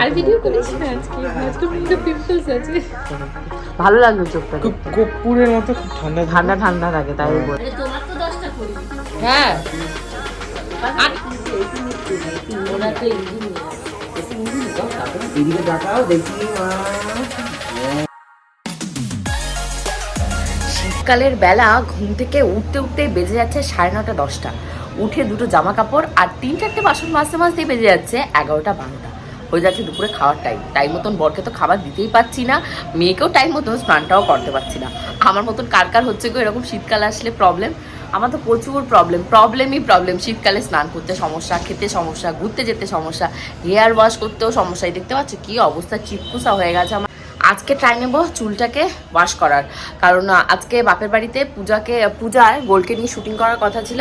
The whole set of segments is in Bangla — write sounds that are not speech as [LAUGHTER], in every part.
আর ভিডিও করিস না আজকে আজকে মুখে পিম্পলস আছে। ভালো লাগল চোখটা খুব কর্পূরের মতো খুব ঠান্ডা ঠান্ডা। ঠান্ডা থাকে তাই বল। তোমার তো দশটা করি হ্যাঁ। শীতকালের বেলা ঘুম থেকে উঠতে উঠতে বেজে যাচ্ছে সাড়ে নটা দশটা। উঠে দুটো জামা কাপড় আর তিন চারটে বাসন মাজতে মাজতেই বেজে যাচ্ছে এগারোটা বারোটা। হয়ে যাচ্ছে দুপুরে খাওয়ার টাইম টাইম মতন বরকে তো খাবার দিতেই পারছি না। মেয়েকেও টাইম মতন স্নানটাও করতে পারছি না। আমার মতন কার কার হচ্ছে গো এরকম শীতকালে আসলে প্রবলেম আমার তো প্রচুর প্রবলেম প্রবলেমই প্রবলেম শীতকালে স্নান করতে সমস্যা, খেতে সমস্যা, ঘুরতে যেতে সমস্যা হেয়ার ওয়াশ করতেও সমস্যা। দেখতে পাচ্ছ কি অবস্থা? চিপকুসা হয়ে গেছে আমার। আজকে ট্রাই নেব চুলটাকে ওয়াশ করার। কারণ আজকে বাপের বাড়িতে পূজাকে পূজায় গোলকে নিয়ে শুটিং করার কথা ছিল।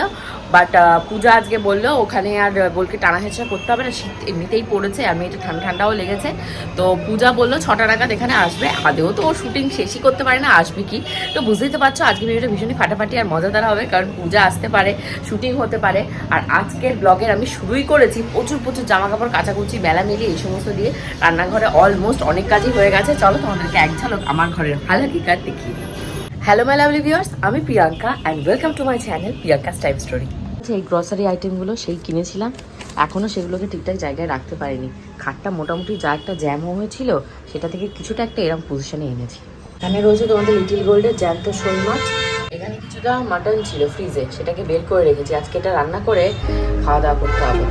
বাট পূজা আজকে বলল, ওখানে আর গোলকে টানা হেঁচড়া করতে হবে না, শীত এমনিতেই পড়েছে, আমি একটু ঠান্ডা ঠান্ডাও লেগেছে। তো পূজা বলল, ছটা নাগাদ এখানে আসবে, আদেও তো ও শুটিং শেষই করতে পারে না, আসবে কি? তো বুঝতেই তো পারছ, আজকে ভিডিওটা ভীষণই ফাটাফাটি আর মজাদার হবে, কারণ পূজা আসতে পারে শুটিং হতে পারে। আর আজকের ব্লগের আমি শুরুই করেছি, প্রচুর প্রচুর জামা কাপড় কাচাকুচি বেলা মিলিয়ে এই সমস্ত দিয়ে রান্নাঘরে অলমোস্ট অনেক কাজই হয়ে গেছে। চলো তোমাদেরকে এক ঝলক আমার ঘরের হালাকি কার দেখিয়ে দিই। হ্যালো মাই লাভলি ভিউয়ার্স আমি Priyanka and welcome to my channel Priyanka time story এই গ্রসারি আইটেমগুলো সেই কিনেছিলাম এখনও সেগুলোকে ঠিকঠাক জায়গায় রাখতে পারিনি। খাটটা মোটামুটি যা একটা জ্যাম হয়েছিল সেটা থেকে কিছুটা একটা এরকম পজিশনে এনেছি। এখানে রয়েছে তোমাদের লিটিল গোল্ডের জ্যান্ত শোল মাছ। এখানে কিছুটা মাটন ছিল ফ্রিজে সেটাকে বের করে রেখেছি। আজকে এটা রান্না করে খাওয়া দাওয়া করতে হবে।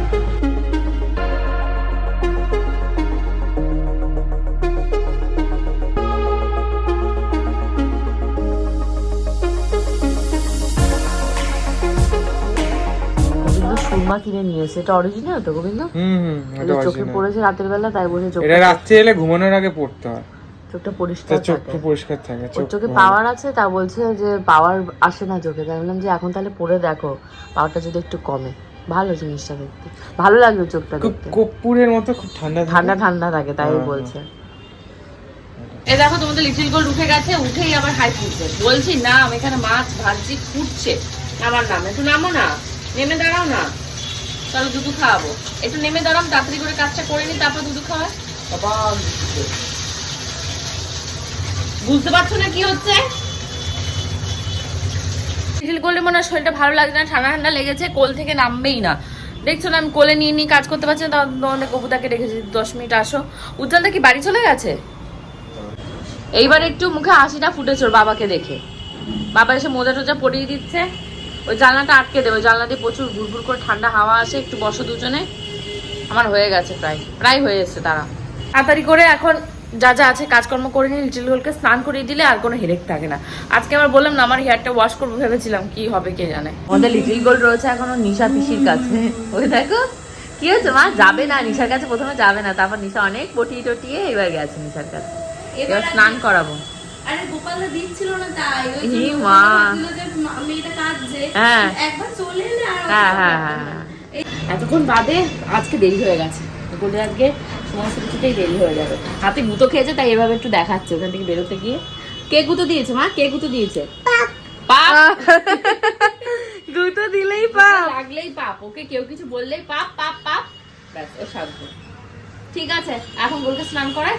গোবিন্দ কিনে নিয়েছে এটা অরিজিনাল তো গোবিন্দ? হুম হুম এটা চোখে পড়েছে রাতের বেলা তাই বলে চোখ এটা রাত্রে এলে ঘুমানোর আগে পড়তে হয়। চোখটা পরিষ্কার চোখটা পরিষ্কার থাকে চোখ চোখে পাওয়ার আছে তা বলছে যে পাওয়ার আসে না চোখে। তাই বললাম যে এখন তাহলে পরে দেখো পাওয়ারটা যদি একটু কমে। ভালো জিনিসটা দেখতে। ভালো লাগল চোখটা খুব দেখতে। কর্পূরের মতো খুব ঠান্ডা ঠান্ডা ঠান্ডা থাকে তাই হ্যাঁ, বলছে। এ দেখো তোমাদের লিটিল গোল্ড উঠে গেছে উঠেই আবার হাই ফুটছে বলছি না আমি এখানে মাছ ভাজছি ফুটছে। আমার নাম একটু নামো না নেমে দাঁড়াও না। চলো দুধু খাওয়াবো। একটু নেমে দাঁড়াম তাড়াতাড়ি করে কাজটা করে নি তারপর দুধু খাওয়া বাবা বুঝতে পারছ না কি হচ্ছে? লিটিল গোল্ডের মনে হয় শরীরটা ভালো লাগছে না ঠান্ডা ঠান্ডা লেগেছে কোল থেকে নামবেই না। দেখছ না আমি কোলে নিয়ে নিয়ে কাজ করতে পারছি না তখন কবুতাকে রেখেছি দশ মিনিট আসো। উজ্জ্বলটা কি বাড়ি চলে গেছে? এইবার একটু মুখে হাসিটা ফুটেছে ওর বাবাকে দেখে। বাবা এসে মোজা টোজা পরিয়ে দিচ্ছে। ওই জানলাটা আটকে দেবে জানলা দিয়ে প্রচুর ঘুরঘুর করে ঠান্ডা হাওয়া আসে একটু বসো দুজনে। আমার হয়ে গেছে প্রায় প্রায় হয়ে এসছে তারা। তাড়াতাড়ি করে এখন যা যা আছে কাজকর্ম করে নিয়ে লিটিল গোলকে স্নান করিয়ে দিলে আর কোনো হেরেক থাকে না। আজকে আবার বললাম না আমার হেয়ারটা ওয়াশ করব ভেবেছিলাম কি হবে কে জানে। আমাদের লিটিল গোল রয়েছে এখনও নিশা পিসির কাছে। ওই দেখো কি হয়েছে মা? যাবে না নিশার কাছে প্রথমে যাবে না। তারপর নিশা অনেক পটিয়ে টটিয়ে এবার গেছে নিশার কাছে। এবার স্নান করাবো। আরে গোপালদা দিচ্ছিল না তাই ওই জন্য মা। যে মেয়েটা কাঁদছে। হ্যাঁ। একবার চলে এলে আর হ্যাঁ হ্যাঁ। এতক্ষণ বাদে আজকে দেরি হয়ে গেছে। গোল্ডে আজকে সমস্ত কিছুতেই দেরি হয়ে যাবে। হাতে গুঁতো খেয়েছে তাই এভাবে একটু দেখাচ্ছে। ওখান থেকে বেরোতে গিয়ে। কে গুঁতো দিয়েছে মা? কে গুঁতো দিয়েছে? পাপ। দুটো [LAUGHS] দিলেই পাপ। লাগলেই পাপ। ওকে কেউ কিছু বললেই পাপ পাপ পাপ। ব্যাস ও শান্ত। ঠিক আছে এখন গোলকে স্নান করায়।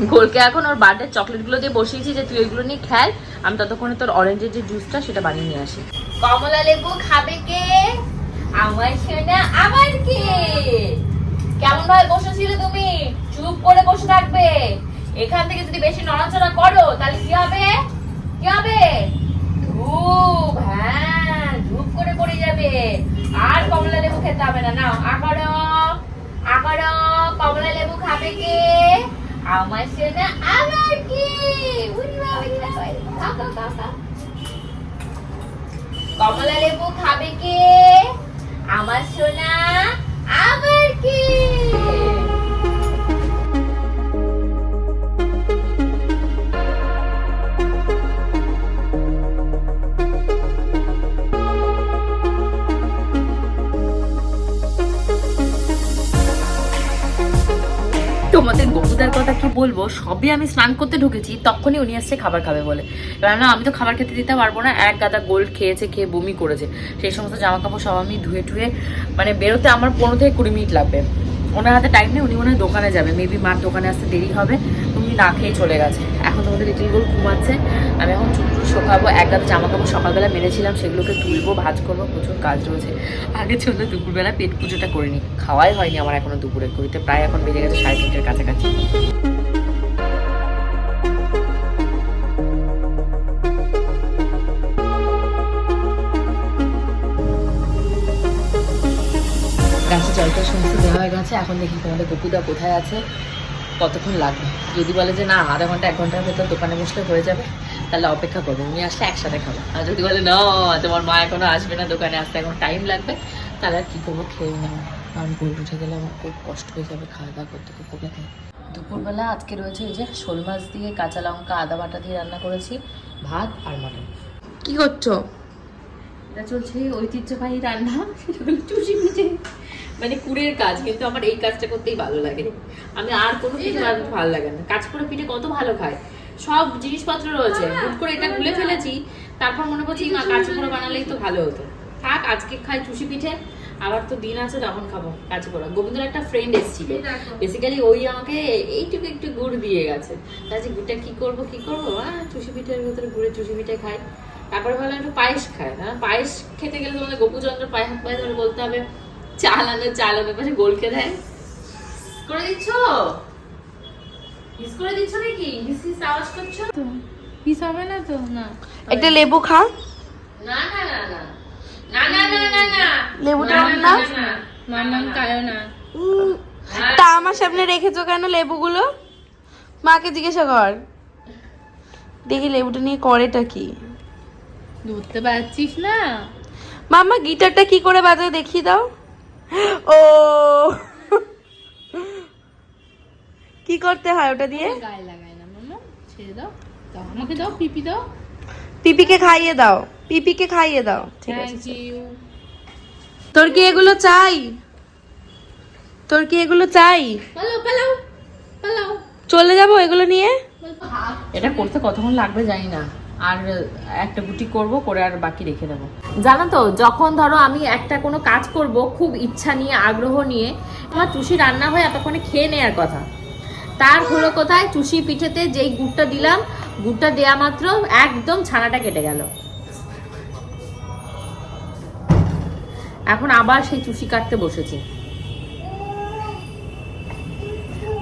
গোলকে এখন ওর বার্থডে চকলেটগুলো দিয়ে বসিয়েছি যে তুই ওইগুলো নিয়ে খেল। আমি ততক্ষণে তোর অরেঞ্জের যে জুসটা সেটা বানিয়ে নিয়ে আসি। কমলা লেবু খাবে কে? আমার সোনা, আমার কে? কেমন ভাবে বসেছিলে তুমি? চুপ করে বসে থাকবে। এখান থেকে যদি বেশি নড়াচড়া করো, তাহলে কি হবে? কি হবে? ধূপ হ্যাঁ ধূপ করে পড়ে যাবে। আর কমলা লেবু খেতে হবে না। নাও আকারো আকারো কমলা লেবু খাবে কে? আমার সোনা আমার কি। কমলা লেবু খাবে কে আমার সোনা আবার কি তোমাদের বকুদার কথা কি বলব? সবই আমি স্নান করতে ঢুকেছি, তখনই উনি আসছে খাবার খাবে বলে। এবার না আমি তো খাবার খেতে দিতে পারব না, এক গাদা গোল্ড খেয়েছে, খেয়ে বমি করেছে। সেই সমস্ত জামা কাপড় সব আমি ধুয়ে টুয়ে মানে বেরোতে আমার পনেরো থেকে কুড়ি মিনিট লাগবে। ওনার হাতে টাইম নেই, উনি মনে দোকানে যাবে। মেবি মার দোকানে আসতে দেরি হবে। না খেয়ে চলে গেছে। এখন তোমাদের লিটিলগুলো ঘুমাচ্ছে। আমি এখন চুপটু শোকাবো, এক জামা কাপড় সকালবেলা মেরেছিলাম সেগুলোকে তুলবো, ভাজ করব, প্রচুর কাজ রয়েছে। আগে চলে দুপুরবেলা পেট পুজোটা করে নিই। খাওয়াই হয়নি আমার এখনও দুপুরে করিতে, প্রায় এখন বেজে গেছে সাড়ে তিনটের কাছাকাছি। গাছে জলটা সমস্ত দেওয়া হয়ে গেছে। এখন দেখি তোমাদের গপুদা কোথায় আছে। কতক্ষণ লাগবে? যদি বলে যে, না, আধা ঘণ্টা, এক ঘণ্টার ভেতর দোকানে বসলে হয়ে যাবে, তাহলে অপেক্ষা করব। উনি আসলে একসাথে খাব। আর যদি বলে, না, তোমার মা এখনও আসবে না দোকানে, আসতে এখন টাইম লাগবে, তাহলে আর কী করব? খেয়ে নেব। কারণ গোল উঠে গেলে আমার খুব কষ্ট হয়ে যাবে খাওয়া দাওয়া করতে করতে। দুপুরবেলা আজকে রয়েছে এই যে শোল মাছ দিয়ে কাঁচা লঙ্কা, আদা বাটা দিয়ে রান্না করেছি, ভাত আর মটন। কি করছ? এটা চলছে ঐতিহ্যবাহী রান্না। চুষি পিঠে মানে কুড়ের কাজ কিন্তু আমার এই কাজটা করতেই ভালো লাগে। আমি আর কোনো বানাতে ভালো লাগে না। কাজ করে পিঠে কত ভালো খায়। সব জিনিসপত্র রয়েছে। হুট করে এটা গুলে ফেলেছি তারপর মনে করছি না কাজ করে বানালেই তো ভালো হতো। থাক আজকে খাই চুষি পিঠে। আবার তো দিন আছে তখন খাব কাজ করা। গোবিন্দর একটা ফ্রেন্ড এসেছিল। বেসিক্যালি ওই আমাকে এইটুকু একটু গুড় দিয়ে গেছে। তাই গুড়টা কি করব কি করব? আহ চুষি পিঠের ভেতরে গুড়ে চুষি পিঠে খাই। তারপরে ভাবলাম একটু পায়েস খায় না পায়েস খেতে গেলে তোমাদের গোপুচন্দ্র পায়ে হাত পায়ে ধরে বলতে হবে চালানো চালানো পাশে গোলকে দেয়। করে দিচ্ছ? হিস করে দিচ্ছ নাকি? হিস হিস আওয়াজ করছ? পিস হবে না তো? না। একটা লেবু খা না না না না। না না না না না। লেবুটা না, না, খা না, না। মার নাম কায়ো না তা আমার সামনে রেখেছো কেন লেবুগুলো? মাকে জিজ্ঞাসা কর। দেখি লেবুটা নিয়ে করেটা কি। ধরতে পারছিস না? মাম্মা গিটারটা কি করে বাজায় দেখিয়ে দাও। ও! কি করতে হয় ওটা দিয়ে? গায়ে লাগায় না মামা ছেড়ে দাও। দাও আমাকে দাও পিপি দাও। পিপিকে খাইয়ে দাও। পিপিকে খাইয়ে দাও। ঠিক আছে তোর কি এগুলো চাই? তোর কি এগুলো চাই? পালাও পালাও পালাও। চলে যাব এগুলো নিয়ে? এটা করতে কতক্ষণ লাগবে জানি না। আর একটা গুটি করব, করে আর বাকি রেখে দেবো। জানো তো, যখন ধরো আমি একটা কোনো কাজ করব, খুব ইচ্ছা নিয়ে, আগ্রহ নিয়ে, আমার চুষি রান্না হয় এতক্ষণে খেয়ে নেওয়ার কথা। তার হলো কোথায়? চুষি পিঠেতে যেই গুড়টা দিলাম, গুড়টা দেয়া মাত্র একদম ছানাটা কেটে গেল। এখন আবার সেই চুষি কাটতে বসেছি।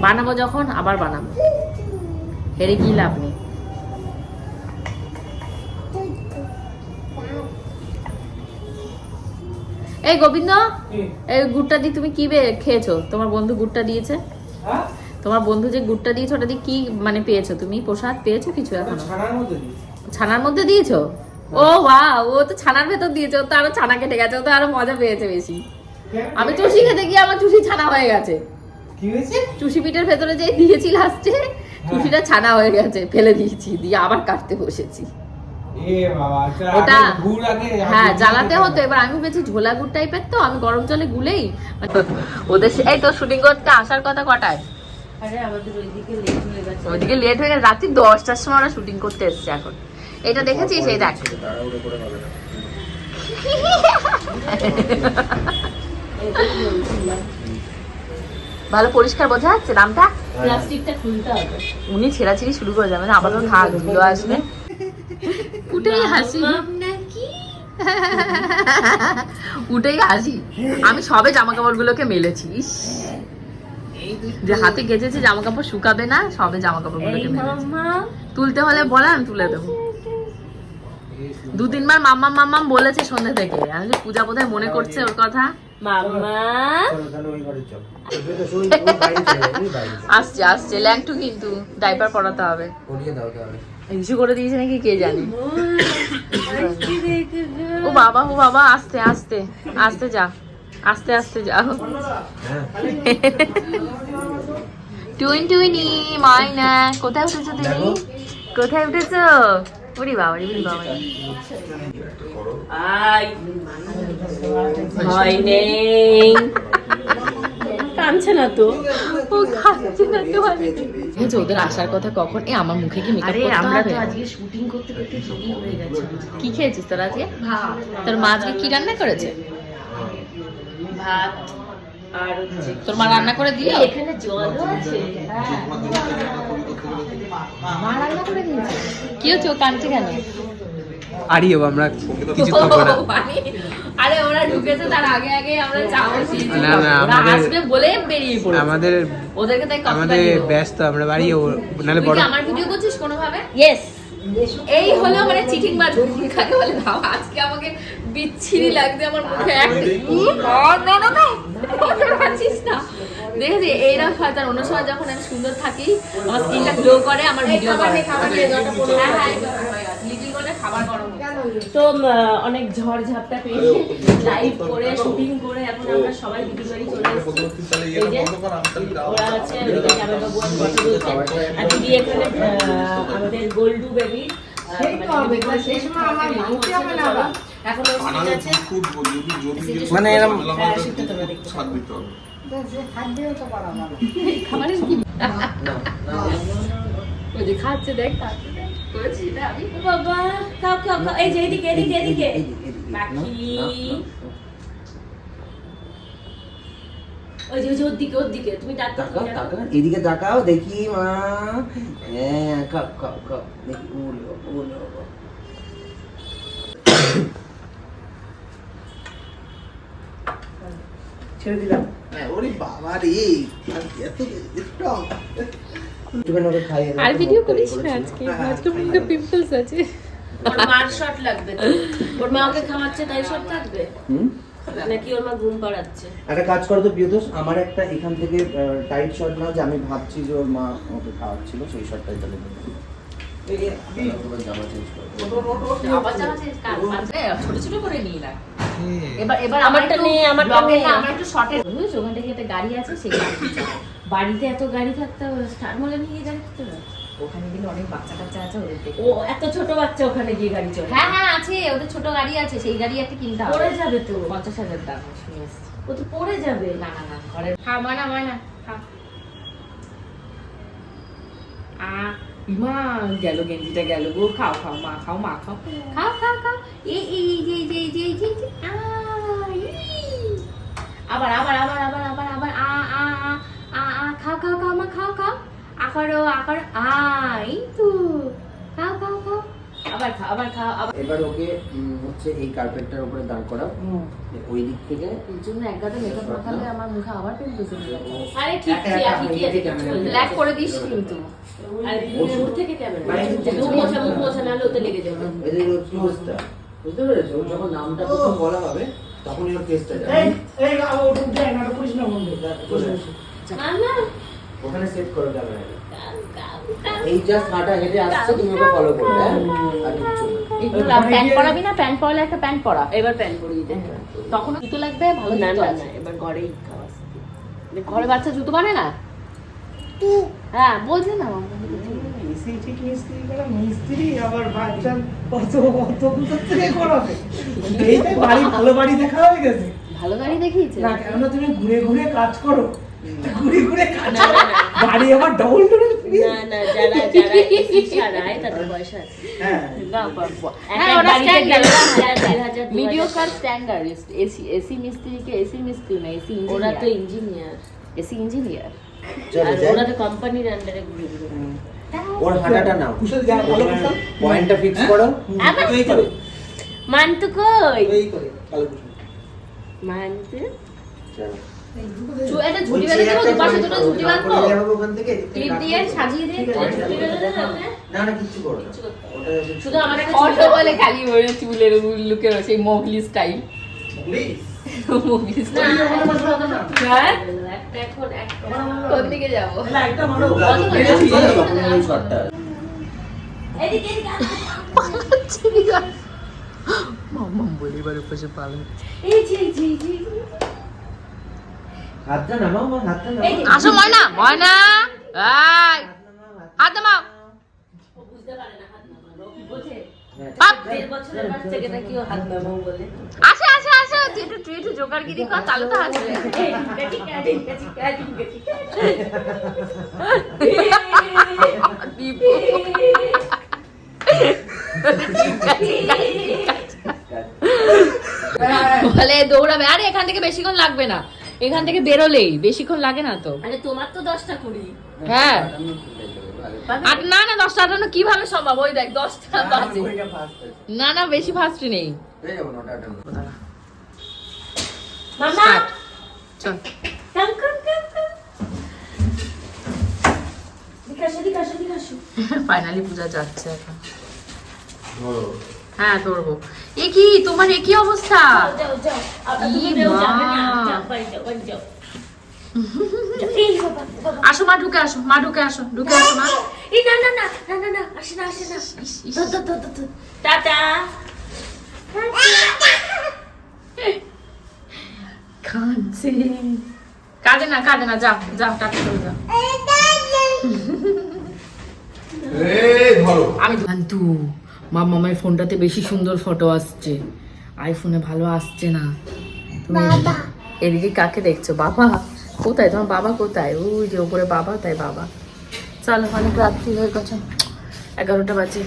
বানাবো যখন, আবার বানাবো। হেরে কি লাভ নেই। এই গোবিন্দ এই গুড়টা দিয়ে তুমি কি বে- খেয়েছো? তোমার বন্ধু গুড়টা দিয়েছে? হ্যাঁ? তোমার বন্ধু যে গুড়টা দিয়েছে ওটা দিয়ে কি মানে পেয়েছ তুমি? প্রসাদ পেয়েছ কিছু এখন? ছানার মধ্যে দিয়েছি। ছানার মধ্যে দিয়েছ? ও বাহ ও তো ছানার ভেতর দিয়েছে ও তো আরও ছানা কেটে গেছে ও তো আরও মজা পেয়েছে বেশি। আমি চুষি খেতে গিয়ে আমার চুষি ছানা হয়ে গেছে। কি হয়েছে? চুষি পিঠের ভেতরে যে দিয়েছি লাস্টে চুষিটা ছানা হয়ে গেছে ফেলে দিয়েছি দিয়ে আবার কাটতে বসেছি। ওটা হ্যাঁ জ্বালাতে হতো এবার আমি ভেবেছি ঝোলা গুড় টাইপের তো আমি গরম জলে গুলেই। ওদের এই তো শুটিং করতে আসার কথা কটায়? আরে আমাদের ওইদিকে লেট হয়ে গেছে। ওইদিকে লেট হয়ে গেছে রাত্রি দশটার সময় ওরা শুটিং করতে এসছে এখন। এটা দেখেছিস? এই দেখ। ভালো পরিষ্কার বোঝা যাচ্ছে নামটা? প্লাস্টিকটা খুলতে হবে। উনি ছেঁড়াছিড়ি শুরু করে যাবেন আপাতত থাক আসবে। উঠেই হাসি। [LAUGHS] উঠেই হাসি। আমি সবে জামা কাপড় গুলোকে মেলেছি যে হাতে গেঁথেছি জামা কাপড় শুকাবে না সবে জামা কাপড় গুলোকে মেলেছি তুলতে হলে বলে আমি তুলে দেবো। দু তিনবার মাম্মাম মাম্মাম বলেছে সন্ধ্যে থেকে। আমি পূজা বোধহয় মনে করছে ওর কথা। মাম্মা। আসছে আসছে। ল্যাংটু কিন্তু ডাইপার পরাতে হবে। ইস্যু করে দিয়েছে নাকি কে জানে? ও বাবা ও বাবা আস্তে আস্তে আস্তে যা আস্তে আস্তে যা হ্যাঁ টুইন টুইনি ময়না কোথায় উঠেছো তুমি? কোথায় উঠেছো? ওরে বাবা রে বাবা রে। আই ভয় নেই। কাঁদছে না তো? ও খাচ্ছে না তো। বুঝেছ, ওদের আসার কথা কখন এ আমার মুখে কি মেকআপ করতে আমরা তো আজকে শুটিং করতে করতে দেরি হয়ে গেছে। কি খেয়েছিস তোর আজকে? তোর মা আজকে কি রান্না করেছে? ভাত আর তোর মা রান্না করে দিয়ে এখানে জলও আছে। হ্যাঁ। মা রান্না করে দিয়েছে। কি হচ্ছে? ও কাঁদছে কেন? আরিও আমরা কিছু খাব না আরে ওরা ঢুকেছে তার আগে আগে আমরা চা বসিয়েছি না, না, আমাদের- আসবে বলে বেরিয়ে পড়েছে। আমাদের ওদেরকে তাই আমাদের ব্যস্ত আমরা বাড়ি তুই বড় আমার ভিডিও করছিস কোনো ভাবে ইয়েস এই হলো মানে চিটিং বাজ কাকে বলে ভাব আজকে আমাকে বিচ্ছিরি লাগছে আমার মুখে। একটা না না। না পাচ্ছিস না দেখেছি এইরকম হয়তো আর অন্য সময় যখন আমি সুন্দর থাকি আমার স্কিনটা গ্লো করে আমার ভিডিও করে। হ্যাঁ হ্যাঁ লিটিল করে খাবার গরম হচ্ছে। তো অনেক ঝড় ঝাপটা পেয়েছে। লাইভ করে শুটিং করে এখন আমরা সবাই দিদি বাড়ি চলে এসেছি। ওরা আর কথা আর দিদি এখানে আমাদের গোল্ডু বেবি মানে হ্যাঁ। খাবারের কি? খাচ্ছে দেখ খাচ্ছে। দেখ করেছি না আমি বাবা খাও খাও খাও এই যে এদিকে এদিকে এদিকে ওই যে ওর দিকে ওর দিকে তুমি তাকাও এদিকে তাকাও দেখি মা হ্যাঁ খাও খাও খাও দেখি উলো উলো ছেড়ে দিলাম। হ্যাঁ, ওরে বাবা রে এত স্ট্রং একটুখানি ওকে খাইয়ে আর ভিডিও করিস না আজকে। হ্যাঁ, আজকে হ্যাঁ, মুখে। পিম্পলস আছে। ওর মার শট লাগবে ওর মা ওকে খাওয়াচ্ছে তাই শট থাকবে? হুম? নাকি ওর মা ঘুম পাড়াচ্ছে? একটা কাজ করো তো প্রিয়তোষ আমার একটা এখান থেকে টাইট শট নাও যে আমি ভাবছি যে ওর মা ওকে খাওয়াচ্ছিল সেই শটটাই তাহলে জামা চেঞ্জ করো জামা চেঞ্জ ছোট ছোট করে নিয়ে রাখ। এবার এবার আমারটা একটু নে, আমারটা ব্লগের নে। না, আমার একটু শর্টের। বুঝছ ওখান থেকে একটা গাড়ি আছে সেই বাড়িতে এত গাড়ি থাকতে হবে স্টার মলে নিয়ে গাড়ি থাকতে হবে? ওখানে গেলে অনেক বাচ্চা কাচ্চা আছে ওদের ও এত ছোট বাচ্চা ওখানে গিয়ে গাড়ি চলে। হ্যাঁ হ্যাঁ আছে ওদের ছোট গাড়ি আছে সেই গাড়ি একটা কিনতে হবে। পড়ে যাবে তো। পঞ্চাশ হাজার দাম শুনে ও তো পড়ে যাবে। না না না ঘরে খা ময়না ময়না খা আ মা গেল গেঞ্জিটা গেল গো খাও খাও মা খাও মা খাও খাও খাও খাও এই এই এই যে এই যে এই যে। আবার আবার আবার আবার আবার আবার আ আ আ আ আ খাও খাও খাও মা খাও খাও আকারো আকার আ এই তো খাও খাও খাও আবার খাও আবার এবার ওকে হচ্ছে এই কার্পেটটার উপরে দাঁড় করাও। ওই দিক থেকে এর জন্য এক গাদা মেকআপ মাখালে আমার মুখে আবার পিম্পলস উঠে যাবে। আরে ঠিক আছে। ব্ল্যাক করে দিস কিন্তু। আর দূর থেকে ক্যামেরা মুখ মোছা মুখ মোছা নাহলে ওতে লেগে যাবে। এই যে ওর ক্লোজটা বুঝতে পেরেছ? যখন নামটা প্রথম বলা হবে তখনই ওর ফেসটা যাবে। না না ওখানে সেট করো কাউ, কাউ। এই জাস্ট হাঁটা হেঁটে আসছে তুমি ওকে ফলো করবে হ্যাঁ? আর কিচ্ছু না। প্যান্ট পরাবি না? প্যান্ট পরালে একটা প্যান্ট পরা। এবার প্যান পরিয়ে দে তখন জুতো লাগবে? ভালো না না এবার ঘরেই খাওয়া ঘরে বাচ্চা জুতো বানে না? হ্যাঁ বলছে না। মিস্ত্রি আবার বাচ্চা কত কত থেকে করাবে এইটাই বাড়ি ভালো বাড়ি দেখা হয়ে গেছে। ভালো গাড়ি দেখিয়েছে? না কেননা তুমি ঘুরে ঘুরে কাজ করো। ঘুরে ঘুরে। বাড়ি আবার ডবল ডবল না না যারা যারা এসি ছাড়ায় তাদের পয়সা আছে। হ্যাঁ। হ্যাঁ ওরা বাড়িতে গেলে স্ট্যান্ডার্ড হাজার, দেড় হাজার, দু video car standard AC AC মিস্ত্রিকে AC মিস্ত্রি না এসি ওরা তো ইঞ্জিনিয়ার ইঞ্জিনিয়ার এসি ইঞ্জিনিয়ার আর ওরা তো কোম্পানির আন্ডারে ঘুরে ঘুরে। ওর হাঁটাটা নাও। কুশল যা ভালো কুশল। পয়েন্টটা ফিক্স করো। আবার এই মান্তু কই? এই করে। মান্তু? চলো। চু একটা ঝুটি বেঁধে দেবো দুপাশে দুটো ঝুটি বাঁধবো। ওখান থেকে এদিক থেকে ক্লিপ দিয়ে সাজিয়ে দিয়ে ঝুটি বেঁধে দেবো না না কিচ্ছু করো না। ওটা হচ্ছে- শুধু আমার একটা অটো বলে খালি ওই চুলের লুকে সেই মোগলি স্টাইল মোগলি স্টাইল হ্যাঁ? এখন কোন দিকে যাব? না একটা মারো মেরেছি, তখন ওই শটটা এদিকে এদিকে মাম্মা বলিবার পালন এই যে, এই যে হাতটা নামাও মা হাতটা নামাও। আসো ময়না ময়না এই। হাত নামাও। বুঝতে পারে না হাত নামানো কি বোঝে বাপ। দেড় বছরের বাচ্চাকে নাকি ও হাত নামাও বলে। আসে আসে আসে তুই একটু তুই একটু জোগাড়গিরি কর তাহলে তো আসবে বলে দৌড়াবে আরে এখান থেকে বেশিক্ষণ লাগবে না। এখান থেকে বেরোলেই বেশিক্ষণ লাগে না তো। আরে তোমার তো দশটা কুড়ি। হ্যাঁ। আর না না দশটা আটান্ন কীভাবে সম্ভব? ওই দেখ দশটা হ্যাঁ, বাজে। না না বেশি ফাস্ট নেই। ফাইনালি [LAUGHS] পূজা যাচ্ছে এখন। হ্যাঁ ধরবো। এ কি তোমার এ কি অবস্থা আসো মা ঢুকে আসো মা ঢুকে আসো ঢুকে আসো মা। ইস, ইস। কাঁদছে। কাঁদে না কাঁদে না যাও যাও টাকা চলে যাও এই ধরো। মা মামার ফোনটাতে বেশি সুন্দর ফটো আসছে। আইফোনে ভালো আসছে না। তুমি এদিকে- কাকে দেখছ? বাবা? কোথায়? তোমার বাবা কোথায়? ওই যে উপরে বাবা তাই বাবা। চলো অনেক রাত্রি হয়ে গেছে। এগারোটা বাজে।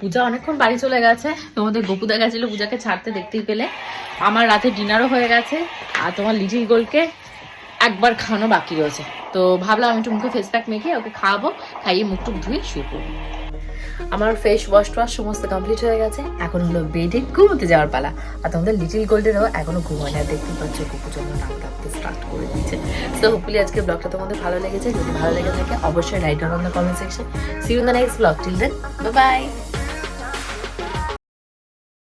পূজা অনেকক্ষণ বাড়ি চলে গেছে। তোমাদের গোপুদা গেছিল পূজাকে ছাড়তে দেখতেই পেলে। আমার রাতে ডিনারও হয়ে গেছে। আর তোমার লিটিল গোলকে একবার খাওয়ানো বাকি রয়েছে। তো ভাবলাম আমি একটু মুখে ফেস প্যাক মেখে ওকে খাওয়াবো। খাইয়ে মুখ টুক ধুয়ে শুয়ে পড়ব। আমার ফেস ওয়াশ টোয়াশ সমস্ত কমপ্লিট হয়ে গেছে। এখন হলো বেডে ঘুমোতে যাওয়ার পালা। আর তোমাদের লিটিল গোল্ডেরও এখনও ঘুমায় না। দেখতে পাচ্ছ কুকুর জন্য নাম স্টার্ট করে দিচ্ছে তো হোপফুলি আজকে ব্লগটা তোমাদের ভালো লেগেছে। যদি ভালো লেগে থাকে, অবশ্যই write on the comment section see you the next blog till then bye